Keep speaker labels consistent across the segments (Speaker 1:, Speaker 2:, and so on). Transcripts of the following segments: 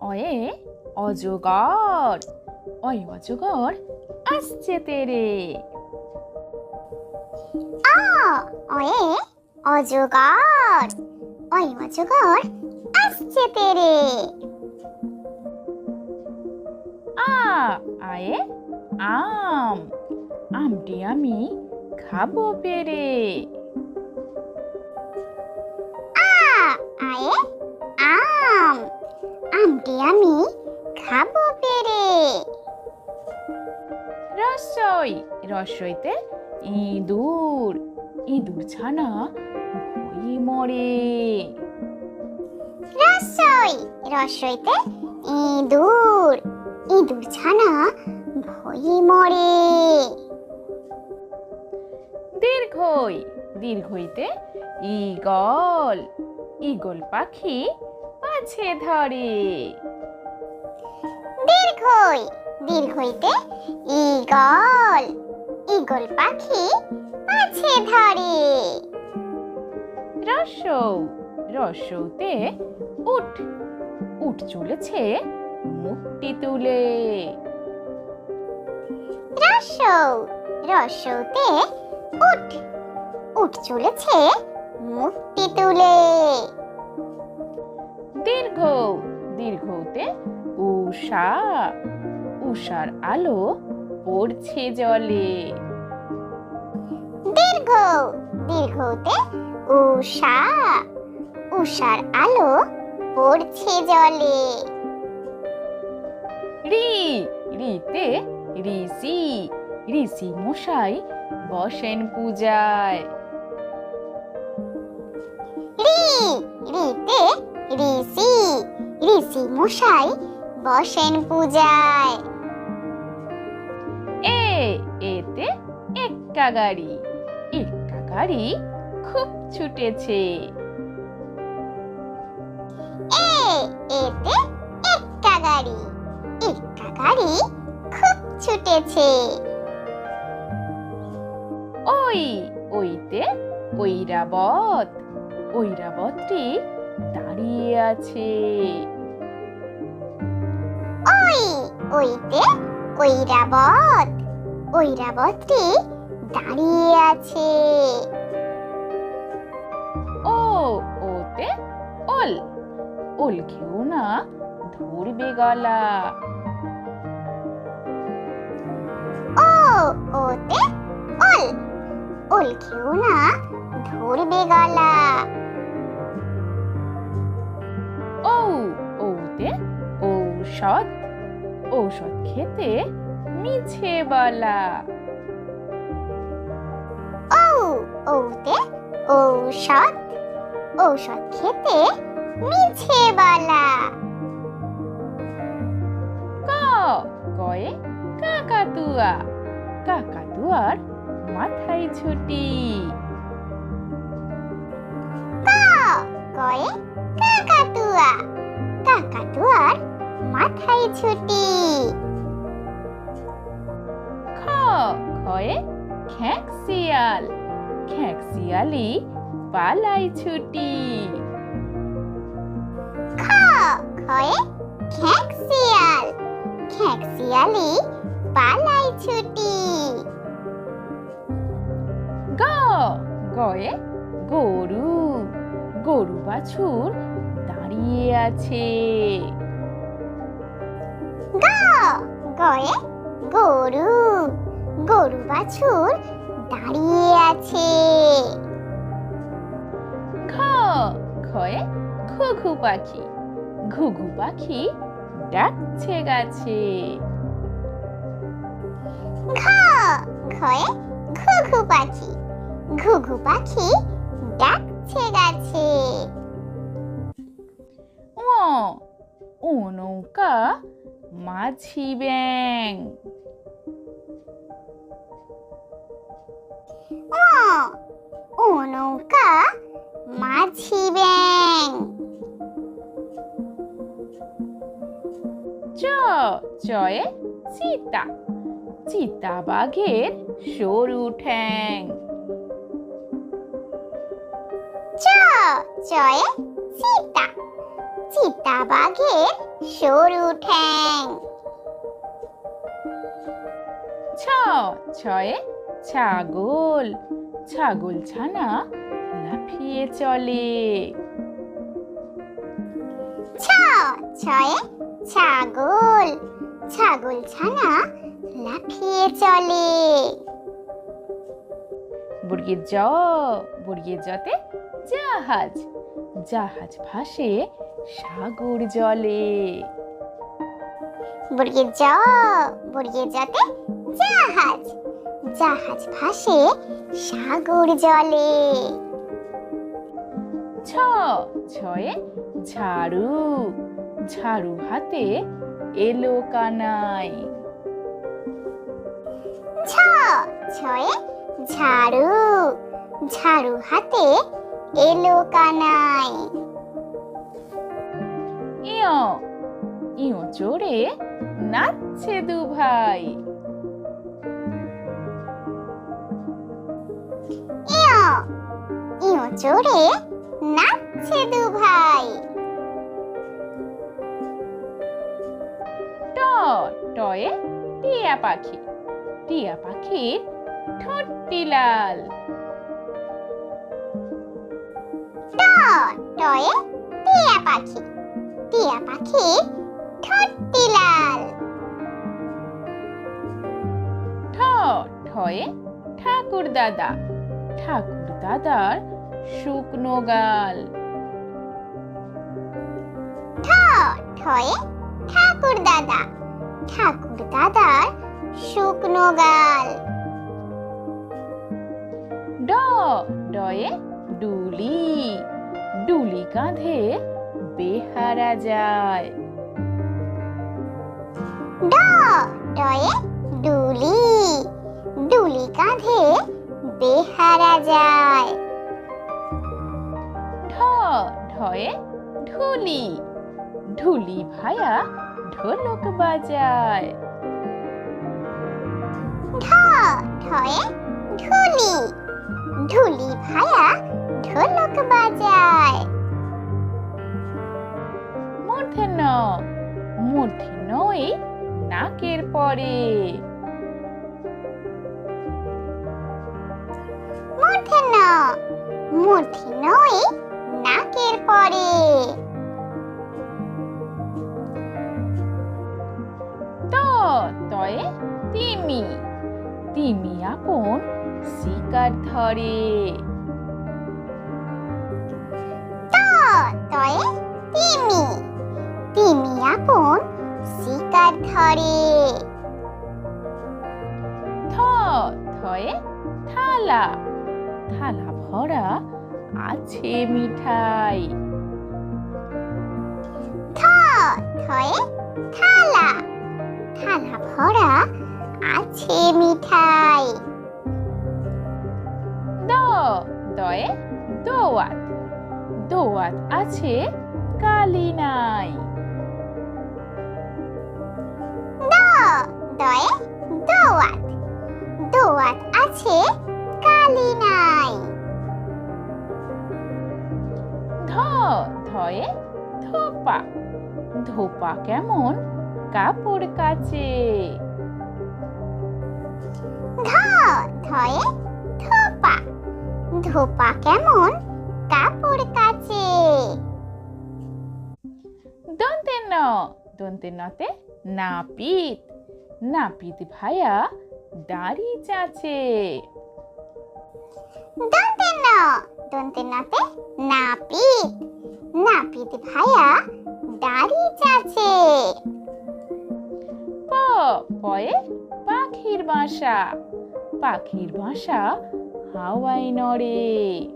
Speaker 1: অয়ে অজগর। অয় অজগর আসছে তেরে।
Speaker 2: অ অয়ে অজগর। অয় অজগর আসছে তেরে।
Speaker 1: আ আয়ে আম। আমটি আমি খাব পেরে।
Speaker 2: আ আয়ে আমটি আমি খাব পেরে।
Speaker 1: রসই রসইতে ইঁদুর ইঁদুর ছানা ভয়ে মরে।
Speaker 2: রসই রসইতে ইঁদুর ইঁদুর ছানা ভয়ে মরে।
Speaker 1: দীর্ঘই দীর্ঘইতে ইগল ইগল পাখি পাছে ধরে।
Speaker 2: দীর্ঘই দীর্ঘইতে ইগল ইগল পাখি পাছে ধরে।
Speaker 1: রসৌ রসৌতে উঠ উঠ চলেছে মুখটি তুলে।
Speaker 2: রসৌ রসৌতে উঠ উঠ চলেছে মুখটি তুলে।
Speaker 1: দীর্ঘ। দীর্ঘ দীর্ঘতে উষা উষার আলো পড়ছে জলে।
Speaker 2: দীর্ঘ। দীর্ঘতে উষা উষার আলো পড়ছে জলে।
Speaker 1: রি রিতে ঋষি। ঋষি মশাই বসেন পূজায়।
Speaker 2: রি রিতে ঋষি ঋষি মশাই বসেন পূজায়।
Speaker 1: এ এতে এক্কা গাড়ি এক্কা গাড়ি খুব ছুটেছে।
Speaker 2: এ এতে একটা গাড়ি একটা গাড়ি খুব ছুটেছে।
Speaker 1: ওই ওইতে ঐরাবত ঐরাবতটি দাঁড়িয়ে আছে।
Speaker 2: ওই ওইতে ঐরাবত ঐরাবতটি দাঁড়িয়ে আছে।
Speaker 1: ও ওতে ওল ওল খেও না ধরবে গলা।
Speaker 2: ও ওতে ওল ওল খেও না ধরবে গলা।
Speaker 1: ও ওতে ঔষধ ঔষধ খেতে মিছে বলা।
Speaker 2: ও ওতে ঔষধ ঔষধ খেতে মিছে বলা।
Speaker 1: ক কয়ে কাকাতুয়া কাকাতুয়ার মাথায় ছুটি।
Speaker 2: ক কয়ে কাকাতুয়ার মাথায় ছুটি।
Speaker 1: খ খয়ে খ্যাঁক শিয়াল খ্যাঁক শিয়ালি পালাই ছুটি।
Speaker 2: খ খয়ে খ্যাঁক শিয়াল খ্যাঁক শিয়ালি পালাই ছুটি।
Speaker 1: গ গয়ে গরু। গরু বাছুর দাঁড়িয়ে আছে
Speaker 2: গয়ে গরু গরু বাছুর দাঁড়িয়ে আছে
Speaker 1: খ খয়ে ঘুঘু পাখি ঘুঘু পাখি ডাকছে গাছে।
Speaker 2: ঘ ঘয়ে ঘুঘু পাখি ঘুঘু পাখি ডাকছে গাছে।
Speaker 1: ও নৌকা মাঝি ব্যাং।
Speaker 2: ও নৌকা মাঝি ব্যাং।
Speaker 1: চ চয়ে চিতা। চিতা বাঘের সরু ঠ্যাং।
Speaker 2: চ চয়ে চিতা। চিতাবাঘের সরু ঠ্যাং।
Speaker 1: ছ ছয়ে ছাগল ছাগল ছানা লাফিয়ে চলে।
Speaker 2: ছ ছয়ে ছাগল ছাগল ছানা লাফিয়ে চলে।
Speaker 1: বুড়িয়ে জ বুড়িয়ে জতে জাহাজ জাহাজ ভাসে সাগর জলে।
Speaker 2: বুড়িয়ে জ বুড়িয়ে যাতে জাহাজ জাহাজ ভাসে সাগর জলে।
Speaker 1: ছ ছয়ে ঝাড়ু ঝাড়ু হাতে এলো কানাই।
Speaker 2: ছ ছয়ে ঝাড়ু ঝাড়ু হাতে এলো কানাই।
Speaker 1: ইয় ইয় চড়ে নাচছে দু ভাই
Speaker 2: ইয় ইয় চড়ে নাচছে দু ভাই
Speaker 1: ট টয়ে টিয়া পাখি। টিয়া পাখির ঠোঁটটি লাল
Speaker 2: ট টয়ে টিয়া পাখি। টিয়া পাখি ঠোঁটটি লাল
Speaker 1: ঠ ঠয়ে ঠাকুর দাদা। ঠাকুর দাদার শুকনো গাল।
Speaker 2: ঠ ঠয়ে ঠাকুর দাদা। ঠাকুর দাদার শুকনো গাল।
Speaker 1: ড ডয়ে ডুলি। ডুলি কাঁধে বেহারা যায়।
Speaker 2: ড ডয়ে ডুলি ডুলি কাঁধে বেহারা যায়।
Speaker 1: ঢ ঢয়ে ঢুলি। ঢুলি ভায়া ঢোলক বাজায়।
Speaker 2: ঢ ঢয়ে ঢুলি। ঢুলি ভায়া ঢোলক বাজায়।
Speaker 1: মূর্ধে ন মূর্ধে নই নাকের পরে।
Speaker 2: নাকের পরে।
Speaker 1: ত তয়ে তিমি তিমি আপন শিকার ধরে।
Speaker 2: ত তয়ে শিকার
Speaker 1: থ থয়ে থালা। থালা ভরা আছে মিঠাই।
Speaker 2: থ থয়ে থালা। থালা ভরা আছে মিঠাই।
Speaker 1: দ দয়ে দোয়াত। দোয়াত আছে কালি
Speaker 2: দয়ে দোয়াত। দোয়াত আছে কালি নাই।
Speaker 1: ধ ধয়ে ধোপা। ধোপা কেমন? কাপড় কাচে।
Speaker 2: ধ ধয়ে ধোপা। ধোপা কেমন? কাপড় কাচে।
Speaker 1: দন্তে ন দন্তে নতে নাপিত। নাপিত ভায়া দাড়ি চাচে।
Speaker 2: দন্তে ন দন্তে নতে নাপিত। নাপিত ভায়া দাড়ি চাচে।
Speaker 1: প পয়ে পাখির বাসা। পাখির বাসা হাওয়ায় নড়ে।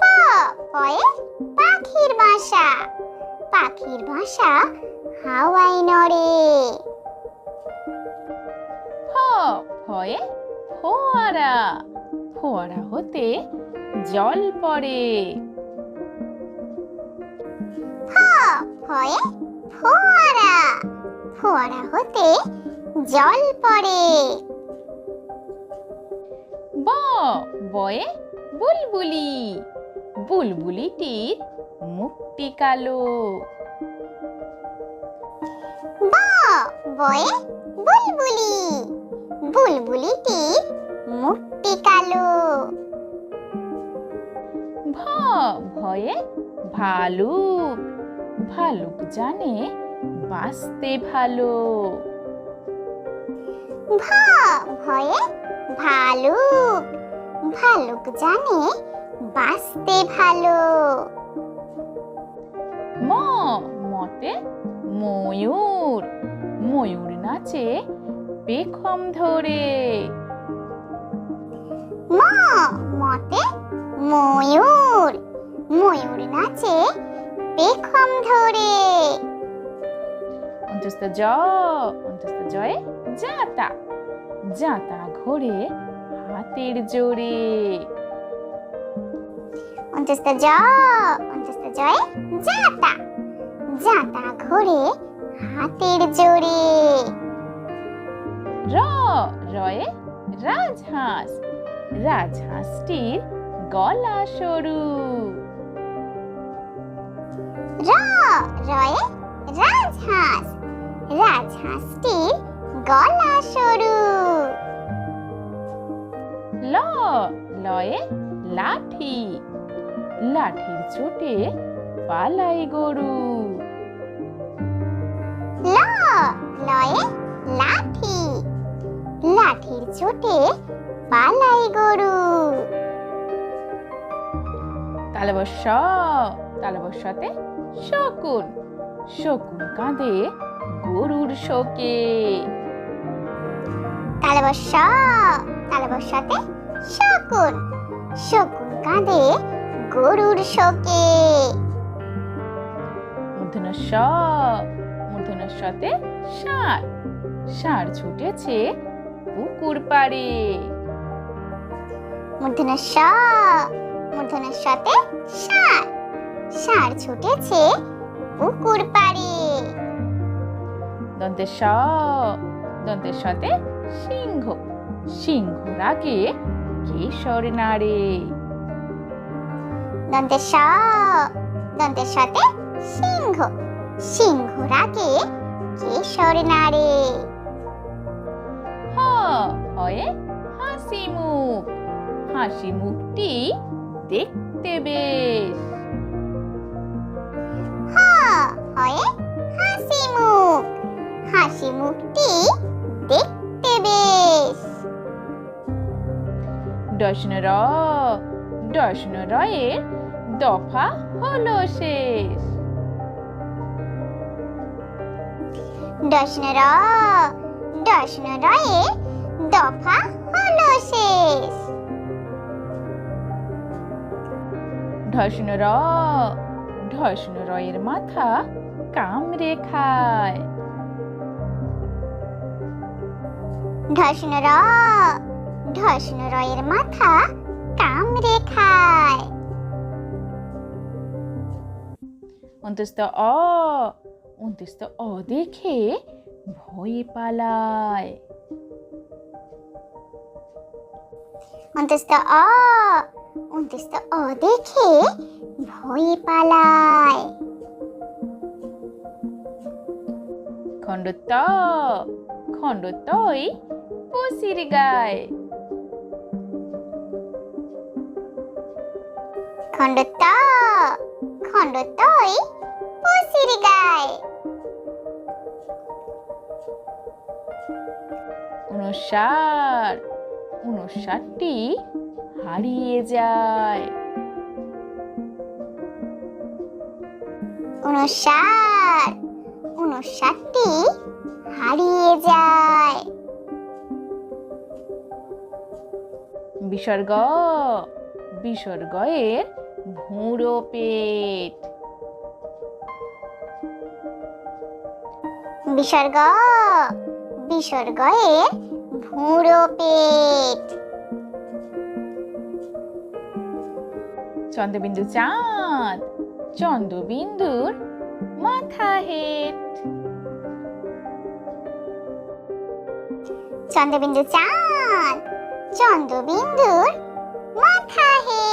Speaker 2: প পয়ে পাখির বাসা। পাখির বাসা হাওয়ায় নড়ে
Speaker 1: ফ ফয়ে ফোয়ারা। ফোয়ারা হতে জল পড়ে।
Speaker 2: ফ ফয়ে ফোয়ারা। ফোয়ারা হতে জল পড়ে।
Speaker 1: ব বয়ে বুলবুলি। বুলবুলিটির মুখটি কালো।
Speaker 2: বয়ে বুলবুলি। বুলবুলিটির মুখটি কালো।
Speaker 1: ভ ভয়ে ভালুক। ভালুক জানে বাঁচতে ভালো।
Speaker 2: ভ ভয়ে ভালুক। ভালুক জানে বাঁচতে ভালো।
Speaker 1: ম মতে ময়ূর। ময়ূর নাচে পেখম ধরে।
Speaker 2: ম মতে ময়ূর। ময়ূর নাচে পেখম ধরে।
Speaker 1: অন্তস্থ জ অন্তস্থ জয়ে জাতা। জাতা ঘোরে হাতের জোরে।
Speaker 2: অন্তস্থ জ অন্তস্থ জয়ে জাতা। জাতা ঘোরে হাতের জোরে
Speaker 1: র রয়ে রাজহাঁস। রাজহাঁসটির গলা সরু।
Speaker 2: র রয়ে রাজহাঁস। রাজহাঁসটির গলা সরু।
Speaker 1: ল লয়ে লাঠি। লাঠির চোটে পালাই গরু।
Speaker 2: ল লয়ে লাঠি। লাঠির চোটে পালাই গরু।
Speaker 1: তালবস্য তালবস্যতে শকুন। শকুন কাঁদে গরুর শোকে।
Speaker 2: তালবস্য তালবস্যতে শকুন। শকুন কাঁদে গরুর শোকে।
Speaker 1: মূর্ধনস্য মূর্ধনস্যতে ষাঁড় ষাঁড় ছুটেছে পুকুর পাড়ে।
Speaker 2: মূর্ধনস্য মূর্ধনস্যতে ষাঁড় ষাঁড় ছুটেছে পুকুর পাড়ে।
Speaker 1: দন্তেশ দন্তেশতে সিংহ। সিংহ রাগে কেশর নাড়ে।
Speaker 2: দন্তেশ দন্তেশতে সিংহ। সিংহ রাগে কেশর নাড়ে।
Speaker 1: হ হয়ে হাসি মুখ। হাসি মুখটি দেখতে বেশ।
Speaker 2: হ হয়ে হাসি মুখ। হাসি মুখটি দেখতে বেশ।
Speaker 1: দর্শন র দর্শন রয়ের দফা হলো শেষ।
Speaker 2: দর্শন র দর্শন রয়ে দফা হলো শেষ।
Speaker 1: ধর্ষণ র ধর্ষণ রয়ের মাথা কামড়ে খায়
Speaker 2: ধর্ষণ র ধর্ষণ রয়ের মাথা কামড়ে খায়
Speaker 1: অন্তস্থ অ অন্তস্থ অ দেখে ভয়ে পালায়।
Speaker 2: অন্তস্থ অ অন্তস্থ অ দেখে ভয়ে পালায়।
Speaker 1: খণ্ড ত খণ্ড তই পশির গায়।
Speaker 2: খণ্ড ত খণ্ড তই পশির গায়।
Speaker 1: উনষাট উনষাটটি হারিয়ে যায়।
Speaker 2: উনষাট উনষাটটি হারিয়ে যায়।
Speaker 1: বিসর্গ। বিসর্গয়ের ভুঁড়ো পেট
Speaker 2: বিসর্গ। ভুঁড়ো পেট।
Speaker 1: চন্দ্রবিন্দু চাঁদ চন্দ্রবিন্দুর মাথা হেট।
Speaker 2: চন্দ্রবিন্দু চাঁদ চন্দ্রবিন্দুর মাথা হে